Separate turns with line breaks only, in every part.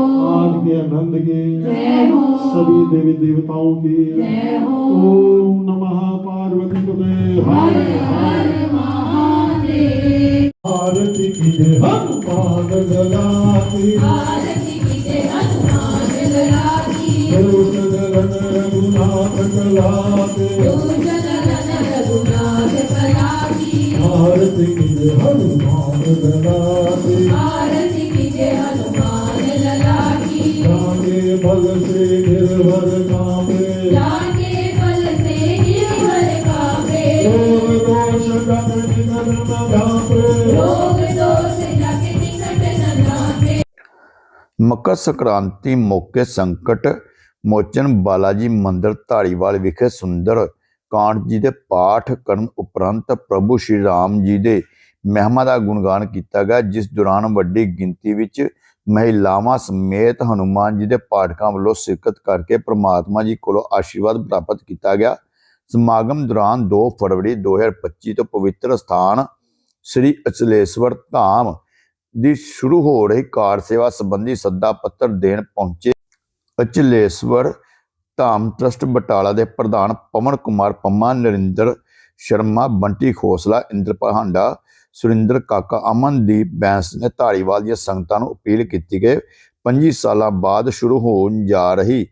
आज के आनंद के सभी देवी देवताओं के ओम नमः पार्वती पदे
हरे हरे
भारती की जय हनुमान
जलाती। हनुमान जलाती।
ਮਕਰ ਸੰਕ੍ਰਾਂਤੀ ਮੌਕੇ ਸੰਕਟ ਮੋਚਨ ਬਾਲਾਜੀ ਮੰਦਿਰ ਧਾਰੀਵਾਲ ਵਿਖੇ ਸੁੰਦਰ ਕਾਂਡ ਜੀ ਦੇ ਪਾਠ ਕਰਨ ਉਪਰੰਤ ਪ੍ਰਭੂ ਸ਼੍ਰੀ ਰਾਮ ਜੀ ਦੇ ਮਹਿਮਾ ਦਾ ਗੁਣਗਾਨ ਕੀਤਾ ਗਿਆ, ਜਿਸ ਦੌਰਾਨ ਵੱਡੀ ਗਿਣਤੀ ਵਿੱਚ ਮਹਿਲਾਵਾਂ ਸਮੇਤ ਹਨੂਮਾਨ ਜੀ ਦੇ ਪਾਠਕਾਂ ਵੱਲੋਂ ਸ਼ਿਰਕਤ ਕਰਕੇ ਪ੍ਰਮਾਤਮਾ ਜੀ ਕੋਲੋਂ ਆਸ਼ੀਰਵਾਦ ਪ੍ਰਾਪਤ ਕੀਤਾ ਗਿਆ। ਸਮਾਗਮ ਦੌਰਾਨ 2 ਫਰਵਰੀ 2025 ਤੋਂ ਪਵਿੱਤਰ ਸਥਾਨ ਸ੍ਰੀ ਅਚਲੇਸ਼ਵਰ ਧਾਮ ਦੀ ਸ਼ੁਰੂ ਹੋ ਰਹੀ ਕਾਰ ਸੇਵਾ ਸੰਬੰਧੀ ਸੱਦਾ ਪੱਤਰ ਦੇਣ ਪਹੁੰਚੇ ਅਚਲੇਸ਼ਵਰ ਧਾਮ ਟਰਸਟ ਬਟਾਲਾ ਦੇ ਪ੍ਰਧਾਨ ਪਵਨ ਕੁਮਾਰ ਪੰਮਾ, ਨਰਿੰਦਰ ਸ਼ਰਮਾ, ਬੰਟੀ ਖੋਸਲਾ, ਇੰਦਰ ਪਹਾਂਡਾ ਸੁਰਿੰਦਰ ਕਾਕਾ, ਅਮਨਦੀਪ ਬੈਂਸ ਨੇ ਧਾਰੀਵਾਲ ਦੀਆਂ ਸੰਗਤਾਂ ਨੂੰ ਅਪੀਲ ਕੀਤੀ ਕਿ 25 ਸਾਲਾਂ ਬਾਅਦ ਸ਼ੁਰੂ ਹੋਣ ਜਾ ਰਹੀ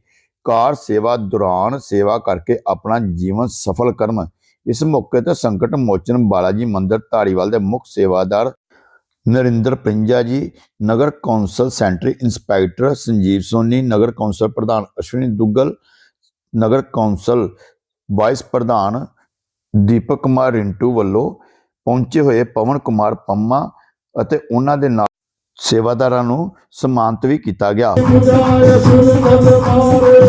ਕਾਰ ਸੇਵਾ ਦੌਰਾਨ ਸੇਵਾ ਕਰਕੇ ਆਪਣਾ ਜੀਵਨ ਸਫਲ ਕਰਨ। ਇਸ ਮੌਕੇ ਤੇ ਸੰਕਟ ਮੋਚਨ ਬਾਲਾਜੀ ਮੰਦਿਰ ਧਾਰੀਵਾਲ ਦੇ ਮੁੱਖ ਸੇਵਾਦਾਰ ਨਰਿੰਦਰ ਪ੍ਰਿੰਜਾ ਜੀ, ਨਗਰ council sanitary inspector Sanjeev Soni, ਨਗਰ ਕੌਂਸਲ ਪ੍ਰਧਾਨ ਅਸ਼ਵਨੀ ਦੁੱਗਲ, ਨਗਰ ਕੌਂਸਲ ਵਾਈਸ ਪ੍ਰਧਾਨ ਦੀਪਕ ਕੁਮਾਰ ਰਿੰਟੂ ਵੱਲੋਂ ਪਹੁੰਚੇ ਹੋਏ ਪਵਨ ਕੁਮਾਰ ਪੰਮਾ ਅਤੇ ਉਹਨਾਂ ਦੇ ਨਾਲ ਸੇਵਾਦਾਰਾਂ ਨੂੰ ਸਨਮਾਨਿਤ ਵੀ ਕੀਤਾ ਗਿਆ।
ਮੁਜਾਏ ਸੁਰ ਤਲ ਮਾਰੇ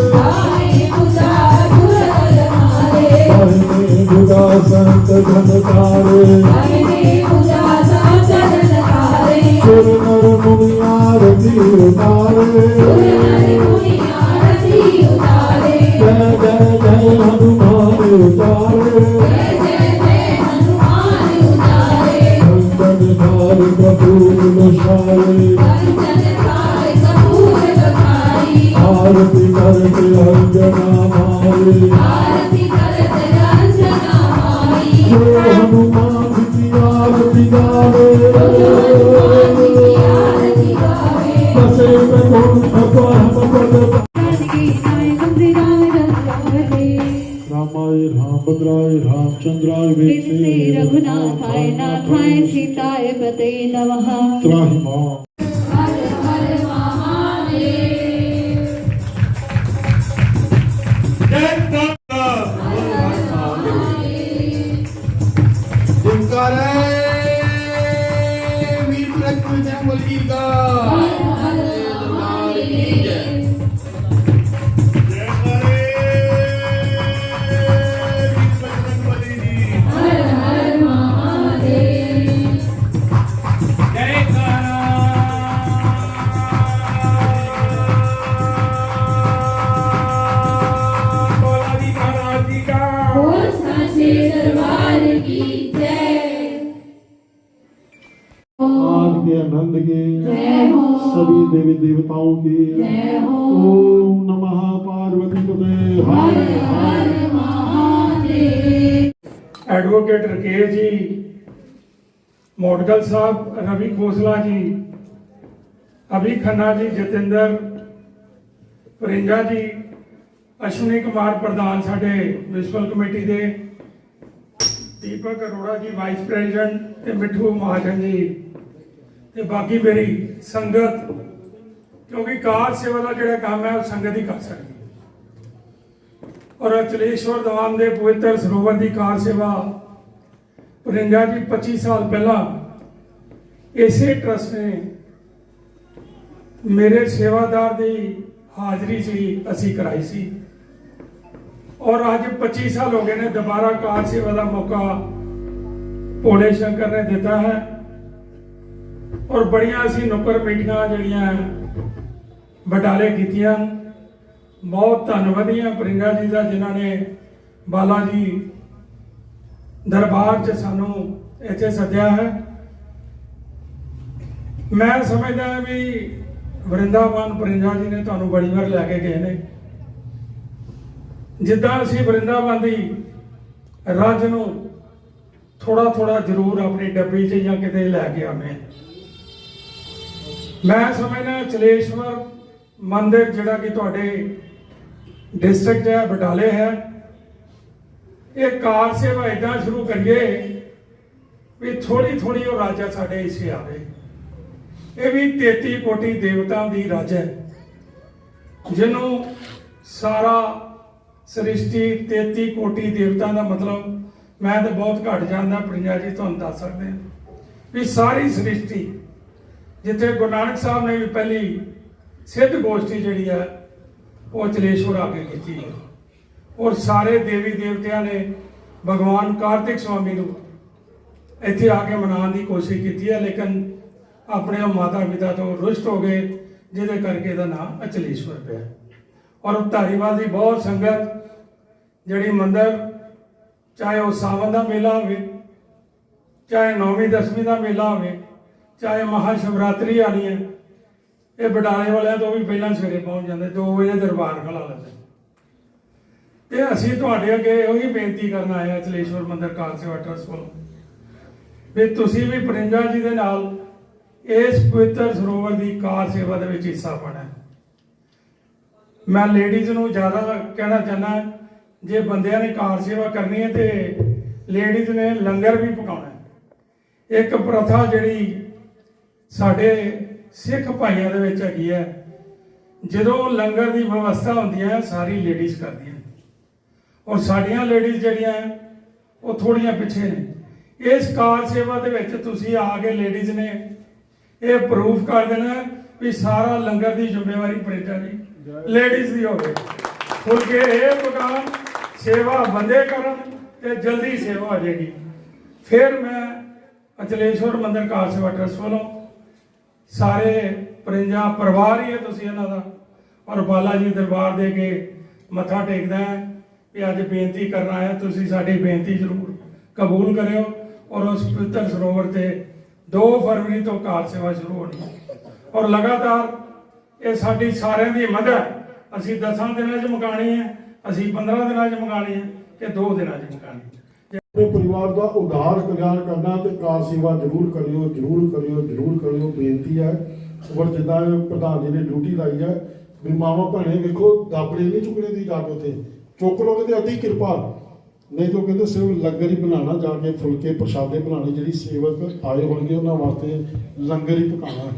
ਆਏ
ਸੰਤ ਜਨ ਤਾਰੇ
ਆਏ ਨੇ વિષ્ણુ
રઘુનાથાય નાથાય સીતાય પતય
નમઃ ત્રાહિમા
सभी देवी देवताओं की
जय हो
ओम नमः पार्वती पते
हर हर महादेव
ਐਡਵੋਕੇਟ ਰਕੇਸ਼ ਜੀ ਮੋਡਗਲ ਸਾਹਿਬ ਰਵੀ ਖੋਸਲਾ ਜੀ ਅਭੀ ਖੰਨਾ ਜੀ ਜਤਿੰਦਰ ਪ੍ਰਿੰਜਾ ਜੀ ਅਸ਼ਵਨੀ ਕੁਮਾਰ ਪ੍ਰਧਾਨ ਸਾਡੇ ਮਿਊਨਿਸਪਲ ਕਮੇਟੀ ਦੇ ਦੀਪਕ ਅਰੋੜਾ ਜੀ ਵਾਈਸ ਪ੍ਰੈਜ਼ੀਡੈਂਟ ਤੇ ਮਿੱਠੂ ਮਹਾਜਨ ਜੀ ਤੇ ਬਾਕੀ ਮੇਰੀ ਸੰਗਤ, ਕਿਉਂਕਿ ਕਾਰ ਸੇਵਾ ਦਾ ਜਿਹੜਾ ਕੰਮ ਹੈ, ਉਹ ਸੰਗਤ ਹੀ ਕਰ ਸਕਦੀ ਹੈ। ਔਰ ਅਚਲੇਸ਼ਵਰ ਧਾਮ ਦੇ ਪਵਿੱਤਰ ਸਰੋਵਰ ਦੀ ਕਾਰ ਸੇਵਾ, ਪ੍ਰਿੰਜਾ ਜੀ 25 ਸਾਲ ਪਹਿਲਾਂ ਇਸੇ ਟਰਸਟ ਨੇ ਮੇਰੇ ਸੇਵਾਦਾਰ ਦੀ ਹਾਜ਼ਰੀ ਸੀ ਅਸੀਂ ਕਰਾਈ ਸੀ। ਔਰ ਅੱਜ 25 ਸਾਲ ਹੋ ਗਏ ਨੇ, ਦੁਬਾਰਾ ਕਾਰ ਸੇਵਾ ਦਾ ਮੌਕਾ ਭੋਲੇ ਸ਼ੰਕਰ ਨੇ ਦਿੱਤਾ ਹੈ। ਔਰ ਬੜੀਆਂ ਅਸੀਂ ਨੁੱਕਰ ਮੀਟਿੰਗਾਂ ਜਿਹੜੀਆਂ ਬਟਾਲੇ ਕੀਤੀਆਂ। ਬਹੁਤ ਧੰਨਵਾਦੀਆਂ ਪ੍ਰਿੰਗਾ ਜੀ ਦਾ, ਜਿਨ੍ਹਾਂ ਨੇ ਬਾਲਾ ਜੀ ਦਰਬਾਰ 'ਚ ਸਾਨੂੰ ਇੱਥੇ ਸੱਦਿਆ ਹੈ। ਮੈਂ ਸਮਝਦਾ ਵੀ ਵਰਿੰਦਾਵਨ ਪ੍ਰਿੰਜਾ ਜੀ ਨੇ ਤੁਹਾਨੂੰ ਬੜੀ ਵਾਰ ਲੈ ਕੇ ਗਏ ਨੇ। ਜਿੱਦਾਂ ਅਸੀਂ ਵਰਿੰਦਾਵਨ ਦੀ ਰਾਜ ਨੂੰ ਥੋੜਾ ਥੋੜਾ ਜ਼ਰੂਰ ਆਪਣੀ ਡੱਬੀ 'ਚ ਜਾਂ ਕਿਤੇ ਲੈ ਕੇ ਆਵੇਂ ਮੈਂ ਸਮਝਦਾ ਚਲੇਸ਼ਵਰ ਮੰਦਿਰ ਜਿਹੜਾ ਕਿ ਤੁਹਾਡੇ ਡਿਸਟ੍ਰਿਕਟ ਹੈ, ਬਟਾਲੇ ਹੈ। ਇਹ ਕਾਰ ਸੇਵਾ ਇਦਾਂ ਸ਼ੁਰੂ ਕਰੀਏ ਵੀ ਥੋੜੀ ਥੋੜੀ ਉਹ ਰਾਜਾ ਸਾਡੇ ਇਸੇ ਆਵੇ। ਇਹ ਵੀ 33 ਕੋਟੀ ਦੇਵਤਾਂ ਦੀ ਰਾਜ ਹੈ, ਜਿਹਨੂੰ ਸਾਰਾ ਸ੍ਰਿਸ਼ਟੀ 33 ਕੋਟੀ ਦੇਵਤਾਂ ਦਾ ਮਤਲਬ ਮੈਂ ਤਾਂ ਬਹੁਤ ਘੱਟ ਜਾਣਦਾ ਪ੍ਰਿਆ ਜੀ, ਤੁਹਾਨੂੰ ਦੱਸ ਸਕਦੇ ਹਾਂ। ਵੀ ਸਾਰੀ ਸ੍ਰਿਸ਼ਟੀ ਜਿੱਥੇ ਗੁਰੂ ਨਾਨਕ ਸਾਹਿਬ ਨੇ ਵੀ ਪਹਿਲੀ ਸਿੱਧ ਗੋਸ਼ਟੀ ਜਿਹੜੀ ਹੈ ਉਹ ਚਲੇਸ਼ਵਰ ਆ ਕੇ ਕੀਤੀ ਹੈ। ਔਰ ਸਾਰੇ ਦੇਵੀ ਦੇਵਤਿਆਂ ਨੇ ਭਗਵਾਨ ਕਾਰਤਿਕ ਸਵਾਮੀ ਨੂੰ ਇੱਥੇ ਆ ਕੇ ਮਨਾਉਣ ਦੀ ਕੋਸ਼ਿਸ਼ ਕੀਤੀ ਹੈ, ਲੇਕਿਨ ਆਪਣੇ ਮਾਤਾ ਪਿਤਾ ਤੋਂ ਰੁਸ਼ਟ ਹੋ ਗਏ, ਜਿਹਦੇ ਕਰਕੇ ਇਹਦਾ ਨਾਮ ਅਚਲੇਸ਼ਵਰ ਪਿਆ। ਔਰ ਧਾਰੀਵਾਲ ਦੀ ਬਹੁਤ ਸੰਗਤ, ਜਿਹੜੀ ਮੰਦਰ, ਚਾਹੇ ਉਹ ਸਾਵਨ ਦਾ ਮੇਲਾ ਹੋਵੇ, ਚਾਹੇ ਨੌਵੀਂ, ਦਸਵੀਂ ਦਾ ਮੇਲਾ ਹੋਵੇ ਚਾਹੇ ਮਹਾ ਸ਼ਿਵਰਾਤਰੀ ਆਣੀ ਹੈ, ਇਹ ਬਟਾਲੇ ਵਾਲਿਆਂ ਤੋਂ ਵੀ ਪਹਿਲਾਂ ਸਵੇਰੇ ਪਹੁੰਚ ਜਾਂਦੇ 2 ਵਜੇ ਦਰਬਾਰ ਖਲਾ ਲੈਂਦੇ। ਤੇ ਅਸੀਂ ਤੁਹਾਡੇ ਅੱਗੇ ਉਹੀ ਬੇਨਤੀ ਕਰਨ ਆਏ ਹਾਂ, ਚਲੇਸ਼ਵਰ ਮੰਦਰ ਕਾਰ ਸੇਵਾ ਟਰਸਟ ਵੱਲੋਂ, ਵੀ ਤੁਸੀਂ ਵੀ ਪ੍ਰਿੰਜਾ ਜੀ ਦੇ ਨਾਲ ਇਸ ਪਵਿੱਤਰ ਸਰੋਵਰ ਦੀ ਕਾਰ ਸੇਵਾ ਦੇ ਵਿੱਚ ਹਿੱਸਾ ਪਾਣਾ ਮੈਂ ਲੇਡੀਜ਼ ਨੂੰ ਜ਼ਿਆਦਾ ਕਹਿਣਾ ਚਾਹਨਾ ਜੇ ਬੰਦਿਆਂ ਨੇ ਕਾਰ ਸੇਵਾ ਕਰਨੀ ਹੈ ਤੇ ਲੇਡੀਜ਼ ਨੇ ਲੰਗਰ ਵੀ ਪਕਾਉਣਾ ਇੱਕ ਪ੍ਰਥਾ ਜਿਹੜੀ ਸਾਡੇ ਸਿੱਖ ਭਾਈਆਂ ਦੇ ਵਿੱਚ ਹੈਗੀ ਹੈ, ਜਦੋਂ ਲੰਗਰ ਦੀ ਵਿਵਸਥਾ ਹੁੰਦੀ ਹੈ, ਸਾਰੀ ਲੇਡੀਜ਼ ਕਰਦੀਆਂ ਔਰ ਸਾਡੀਆਂ ਲੇਡੀਜ਼ ਜਿਹੜੀਆਂ ਉਹ ਥੋੜੀਆਂ ਪਿੱਛੇ ਨੇ। ਇਸ ਕਾਰ ਸੇਵਾ ਦੇ ਵਿੱਚ ਤੁਸੀਂ ਆ ਕੇ ਲੇਡੀਜ਼ ਨੇ ਇਹ ਪ੍ਰੂਫ ਕਰ ਦੇਣਾ ਵੀ ਸਾਰਾ ਲੰਗਰ ਦੀ ਜ਼ਿੰਮੇਵਾਰੀ ਪ੍ਰਿੰਟਾ ਦੀ ਲੇਡੀਜ਼ ਦੀ ਹੋਵੇ। ਫੁਲਕੇ ਇਹ ਦੁਕਾਨ ਸੇਵਾ ਬੰਦੇ ਕਰਨ ਤੇ ਜਲਦੀ ਸੇਵਾ ਹੋ ਜਾਏਗੀ। ਫਿਰ ਮੈਂ ਅਚਲੇਸ਼ਵਰ ਮੰਦਰ ਕਾਰ ਸੇਵਾ ਟਰਸਟ ਵੱਲੋਂ ਸਾਰੇ ਪ੍ਰਿੰਜਾ ਪਰਿਵਾਰ ਹੀ ਹੈ ਤੁਸੀਂ ਇਹਨਾਂ ਦਾ। ਔਰ ਬਾਲਾ ਜੀ ਦਰਬਾਰ ਦੇ ਕੇ ਮੱਥਾ ਟੇਕਦਾ ਹੈ ਵੀ ਅੱਜ ਬੇਨਤੀ ਕਰਨਾ ਹੈ ਤੁਸੀਂ ਸਾਡੀ ਬੇਨਤੀ ਜ਼ਰੂਰ ਕਬੂਲ ਕਰਿਓ ਔਰ ਉਸ ਪਵਿੱਤਰ ਸਰੋਵਰ ਤੇ 2 ਫਰਵਰੀ ਤੋਂ ਕਾਰ ਸੇਵਾ ਸ਼ੁਰੂ ਹੋਣੀ ਹੈ। ਔਰ ਲਗਾਤਾਰ ਇਹ ਸਾਡੀ ਸਾਰਿਆਂ ਦੀ ਮਦਦ ਹੈ। ਅਸੀਂ 10 ਦਿਨਾਂ 'ਚ ਮੁਕਾਣੀ ਹੈ, ਅਸੀਂ 15 ਦਿਨਾਂ 'ਚ ਮੁਕਾਣੀ ਹੈ ਤੇ 2 ਦਿਨਾਂ 'ਚ ਮੁਕਾਣੀ ਹੈ
ਆਪਣੇ ਪਰਿਵਾਰ ਦਾ ਉਧਾਰ ਕਲਿਆਣ ਕਰਨਾ ਤੇ ਕਾਰ ਸੇਵਾ ਜ਼ਰੂਰ ਕਰਿਓ ਜ਼ਰੂਰ ਕਰਿਓ ਜ਼ਰੂਰ ਕਰਿਓ। ਬੇਨਤੀ ਹੈ ਔਰ ਜਿੱਦਾਂ ਪ੍ਰਧਾਨ ਜੀ ਨੇ ਡਿਊਟੀ ਲਾਈ ਹੈ, ਵੀ ਮਾਵਾ ਭੈਣੇ ਵੇਖੋ ਦਾਬੜੇ ਨਹੀਂ ਚੁੱਕਣੇ ਦੀ ਜਾ ਕੇ ਉੱਥੇ। ਚੁੱਕ ਲੋਗੇ ਤੇ ਅਤੀ ਕਿਰਪਾ। ਨਹੀਂ ਤਾਂ ਕਹਿੰਦੇ ਸਿਰਫ ਲੰਗਰ ਹੀ ਬਣਾਉਣਾ, ਜਾ ਕੇ ਫੁਲਕੇ, ਪ੍ਰਸ਼ਾਦੇ ਬਣਾਉਣੇ, ਜਿਹੜੀ ਸੇਵਕ ਆਏ ਹੋਣਗੇ ਉਹਨਾਂ ਵਾਸਤੇ ਲੰਗਰ ਹੀ ਪਕਾਉਣਾ।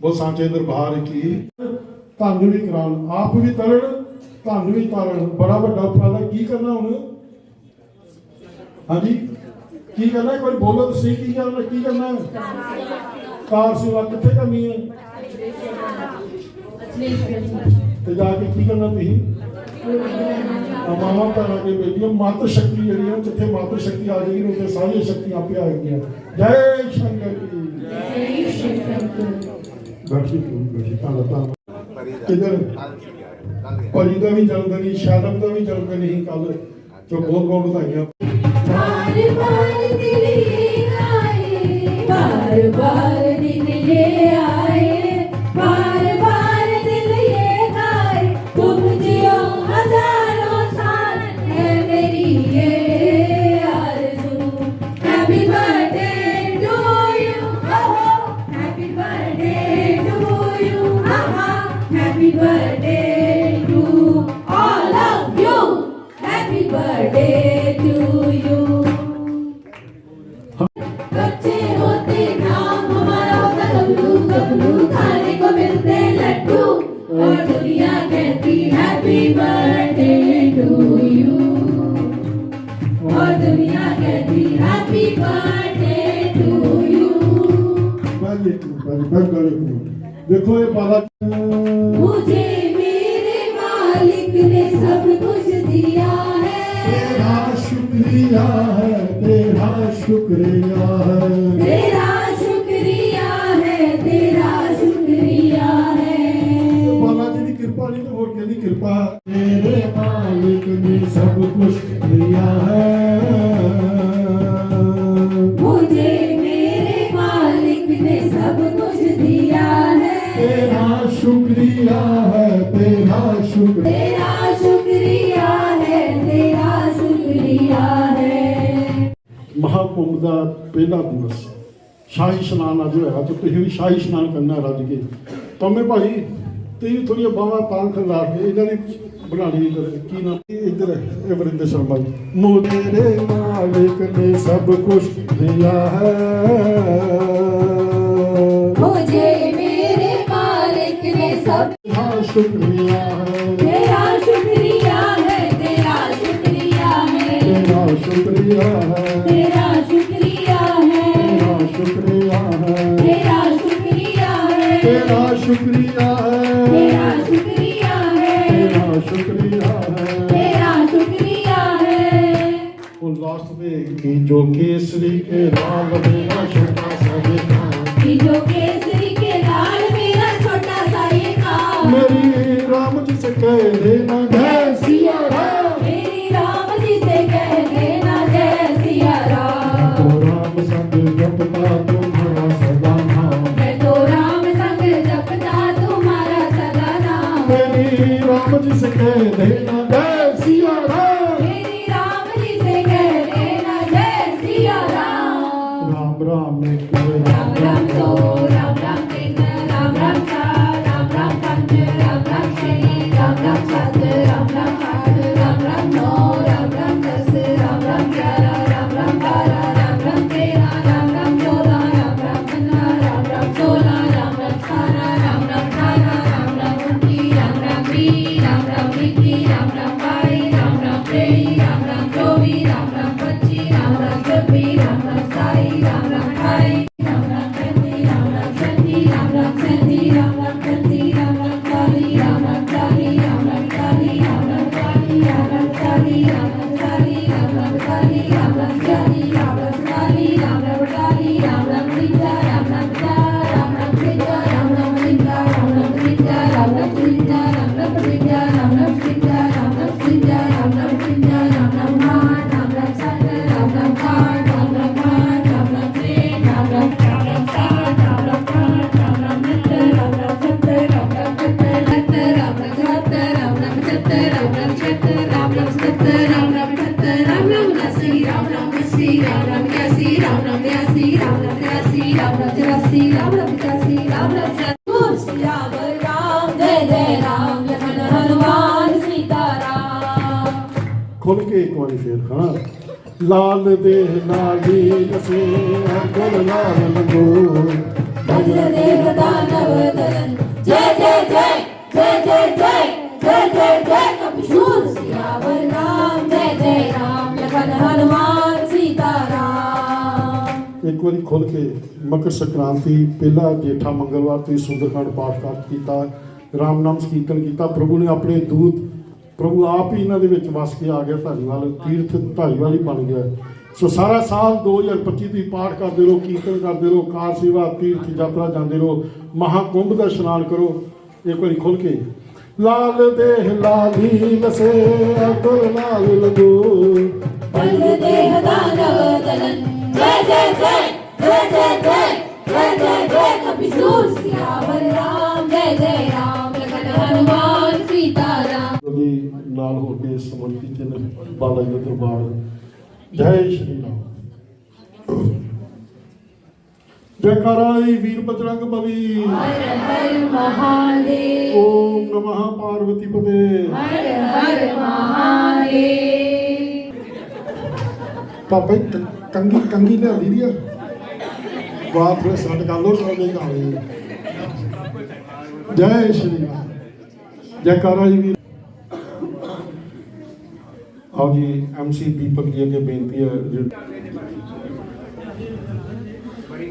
ਬਹੁਤ ਸਾਂਚੇ ਦਰਬਾਰ ਕੀ ਧੰਨ ਵੀ ਕਰਾਉਣ, ਆਪ ਵੀ ਤਰਨ, ਧੰਨ ਵੀ ਤਾਰਨ। ਬੜਾ ਵੱਡਾ ਉਪਰਾਲਾ, ਕੀ ਕਰਨਾ ਹੁਣ? ਹਾਂਜੀ ਕੀ ਕਰਨਾ ਹੈ? ਕੋਈ ਬੋਲੋ ਤੁਸੀਂ ਕੀ ਕਰਨਾ ਕੀ ਕਰਨਾ ਹੈ ਕਾਰ ਸੇਵਾ ਕਿੱਥੇ ਕਰਨੀ ਹੈ ਤੇ ਜਾ ਕੇ ਕੀ ਕਰਨਾ ਤੁਸੀਂ ਮਾਮਾ ਭੈਣਾਂ ਦੇ ਬੇਟੀਆਂ ਮਾਤਰ ਸ਼ਕਤੀ ਜਿਹੜੀ ਹੈ ਜਿੱਥੇ ਮਾਤਰ ਸ਼ਕਤੀ ਆ ਜਾਏਗੀ ਉੱਥੇ ਸਾਰੀਆਂ ਸ਼ਕਤੀਆਂ ਆਪੇ ਆ ਜਾਣਗੀਆਂ ਜੈ ਸ਼ੰਕਰ ਜੀ
ਜੈ ਸ਼ਿਵ ਸ਼ੰਕਰ
ਬੈਠੀ ਤੂੰ ਬੈਠੀ ਤਾਂ ਲਤਾ ਇਧਰ ਭਾਜੀ ਦਾ ਵੀ ਜਨਮ ਦਿਨ ਸੀ ਸ਼ਾਦਮ ਦਾ ਵੀ ਜਨਮ ਦਿਨ ਸੀ ਕੱਲ ਜੋ ਬਹੁਤ ਬਹੁਤ ਵਧਾਈਆਂ
ਹਜ਼ਾਰੋ ਸਾਲ ਹੈਪੀ ਬੇ ਹੈਪੀ ਬਰਥੇਪੀ ਬੇ देखो ये
पाला
मुझे मेरे मालिक ने सब कुछ दिया है।
तेरा शुक्रिया है तेरा शुक्रिया है।
तेरा शुक्रिया है तेरा शुक्रिया है।
बालाजी की कृपा नहीं तो और कहनी कृपा? तेरे मालिक ने सब कुछ दिया है।
मुझे मेरे मालिक ने सब
तेरा शुक्रिया है तेरा शुक्रिया
तेरा शुक्रिया है तेरा शुक्रिया है
ਮਹਾਕੁੰਭ ਦਾ ਪਹਿਲਾ ਦਿਵਸ ਸ਼ਾਹੀ ਇਸ਼ਨਾਨ ਅੱਜ ਹੋਇਆ ਤੇ ਤੁਸੀਂ ਵੀ ਸ਼ਾਹੀ ਇਸ਼ਨਾਨ ਕਰਨਾ ਰੱਜ ਕੇ ਪੰਮੇ ਭਾਈ ਤੇ ਥੋੜੀਆਂ ਬਾਵਾ ਤਾਂ ਖਲਾ ਕੇ ਇਹਨਾਂ ਦੀ ਬਣਾ ਲਈ ਇੱਧਰ ਕੀ ਨਾਮ ਇਹ ਇੱਧਰ ਹੈ, ਇਹ ਵਰਿੰਦਰ ਸ਼ਰਮਾ ਜੀ ਮੋਰੇ ਮਾਲਿਕ ਨੇ ਸਭ ਕੁਝ ਦਿਆ ਹੈ शुक्रिया है
तेरा शुक्रिया है तेरा शुक्रिया है तेरा शुक्रिया है तेरा शुक्रिया है तेरा शुक्रिया है
तेरा शुक्रिया है
तेरा शुक्रिया है
तेरा शुक्रिया है तेरा शुक्रिया है तेरा शुक्रिया है वो लास्ट में
कि जो केसरी के लाल मेरा छोटा सा बेटा कि जो के
ਮੇਰੀ ਰਾਮ ਜੀ ਸੇ ਕਹਿ ਦੇਣਾ ਜੈ
ਸਿਆ ਰਾਮ। ਮੇਰੀ ਰਾਮ ਜੀ ਸੇ ਕਹਿ ਦੇਣਾ ਜੈ ਸਿਆ ਰਾਮ। ਤੋ ਰਾਮ ਸੰਗ ਜਪਤਾ ਤੁਮਾਰਾ ਸਦਾ ਨਾਮ। ਮੈਂ ਤੋ ਰਾਮ ਸੰਗ ਜਪਤਾ ਤੁਮਾਰਾ ਸਦਾ ਨਾਮ। ਮੇਰੀ ਰਾਮ ਜੀ ਸੇ ਕਹਿ ਦੇਣਾ
ਖੁੱਲ ਕੇ ਇੱਕ ਵਾਰੀ ਫੇਰ ਹਾਂ ਲਾਲ ਦੇ ਨਾਗੀ ਅਸੀਂ ਗੁਲ। ਲਾਲ ਲੰਗੋ
ਜੈ ਜੈ ਜੈ
ਇੱਕ ਵਾਰੀ ਖੁੱਲ ਕੇ ਮਕਰ ਸੰਕ੍ਰਾਂਤੀ ਪਹਿਲਾ ਜੇਠਾ ਮੰਗਲਵਾਰ ਤੋਂ ਸੁੰਦਰਖੰਡ ਪਾਠ ਕੀਤਾ। ਰਾਮ ਨਾਮ ਕੀਰਤਨ ਕੀਤਾ। ਪ੍ਰਭੂ ਨੇ ਆਪਣੇ ਦੂਤ ਪ੍ਰਭੂ ਆਪ ਹੀ ਇਹਨਾਂ ਦੇ ਵਿੱਚ ਵਸ ਕੇ ਆ ਗਿਆ ਧਾਰੀਵਾਲ ਤੀਰਥ ਧਾਰੀਵਾਲ ਹੀ ਬਣ ਗਿਆ। ਸੋ ਸਾਰਾ ਸਾਲ 2025 ਦੀ ਪਾਠ ਕਰਦੇ ਰਹੋ, ਕੀਰਤਨ ਕਰਦੇ ਰਹੋ, ਕਾਰ ਸੇਵਾ, ਤੀਰਥ ਯਾਤਰਾ ਜਾਂਦੇ ਰਹੋ, ਮਹਾਕੁੰਭ ਦਾ ਇਸ਼ਨਾਨ ਕਰੋ, ਇੱਕ ਵਾਰੀ ਖੁੱਲ ਕੇ। ਲਾਲ ਦੇਹ ਲਾਲੀ ਵਸੇ ਅਤੁਰ ਲਾਲ ਲਗੋ
ਬਲ ਦੇਹ ਦਾਨਵ ਤਨਨ ਜੈ ਜੈ ਜੈ ਜੈ ਜੈ ਜੈ ਜੈ ਜੈ ਕਪਿਸੂਰ
ਸਿਆਵਰ। ਕੁਰਬਾਨ ਹੋ ਕੇ ਸਮਰਪਿਤ ਨੇ ਬਾਲਾ ਜੀ ਦਰਬਾਰ ਜੈ ਸ਼੍ਰੀ ਰਾਮ। ਜੈਕਾਰਾਈ ਵੀਰ ਬਜਰੰਗ ਬਲੀ।
ਹਰ ਹਰ ਮਹਾਦੇਵ।
ਓਮ ਨਮః ਪਾਰਵਤੀ ਪਤੇ।
ਹਰ ਹਰ ਮਹਾਦੇਵ।
ਪਾਪੇ ਕੰਗੀ ਕੰਗੀ ਲੈ ਦੀ ਆ। ਬਾਤ ਰੇ ਸੱਟ ਕਰ ਲੋ ਤਾਂ ਦੇ ਗਾਲੇ ਜੈ ਸ਼੍ਰੀ ਰਾਮ। ਜੈਕਾਰਾ ਜੀ ਆਓ ਜੀ ਐਮਸੀ ਦੀਪਕ ਜੀ ਅੱਗੇ ਬੇਨਤੀ ਹੈ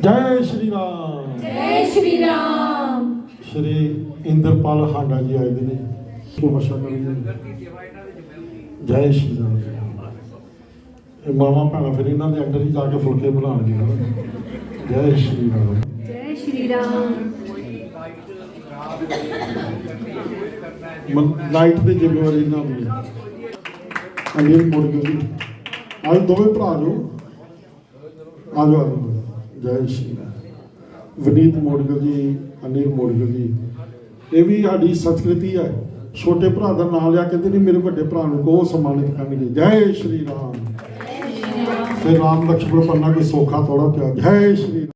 ਜੈ ਸ਼੍ਰੀ ਰਾਮ।
ਜੈ ਸ਼੍ਰੀ ਰਾਮ।
ਸ਼੍ਰੀ ਇੰਦਰਪਾਲ ਹਾਂਡਾ ਜੀ ਆਏ ਦੇ ਨੇ। ਜੈ। ਸ਼੍ਰੀ ਰਾਮ। ਇਹ ਮਾਮਾ ਭਾਣਾ ਫਿਰ ਇਹਨਾਂ ਦੇ ਅੰਦਰ ਹੀ ਜਾ ਕੇ ਫੁਲਕੇ ਬਣਾਉਣਗੇ ਜੈ ਸ਼੍ਰੀ ਰਾਮ।
ਜੈ ਸ਼੍ਰੀ ਰਾਮ।
ਨਾਈਟ ਦੇ ਜ਼ਿੰਮੇਵਾਰੀ ਇਹਨਾਂ ਦੀ ਅਨਿਲ ਮੁਰਗੀ ਜੀ ਆਜ ਦੋਵੇਂ ਭਰਾ ਜੋ ਆ ਜਾਓ ਜੈ ਸ਼੍ਰੀ ਵਨੀਤ ਮੋੜਗਲ ਜੀ ਅਨਿਲ ਮੋੜਗਲ ਜੀ। ਇਹ ਵੀ ਸਾਡੀ ਸੰਸਕ੍ਰਿਤੀ ਹੈ। ਛੋਟੇ ਭਰਾ ਦਾ ਨਾਮ ਲਿਆ ਕਹਿੰਦੇ ਨਹੀਂ ਮੇਰੇ ਵੱਡੇ ਭਰਾ ਨੂੰ ਕੋ ਸਨਮਾਨਿਤ ਕਰਨਗੇ। ਜੈ ਸ਼੍ਰੀ ਰਾਮ। ਫਿਰ ਰਾਮ। ਲਕਸ਼ਮਣ ਪੰਨਾ ਕੋਈ ਸੋਖਾ ਥੋੜਾ ਪਿਆ। ਜੈ ਸ਼੍ਰੀ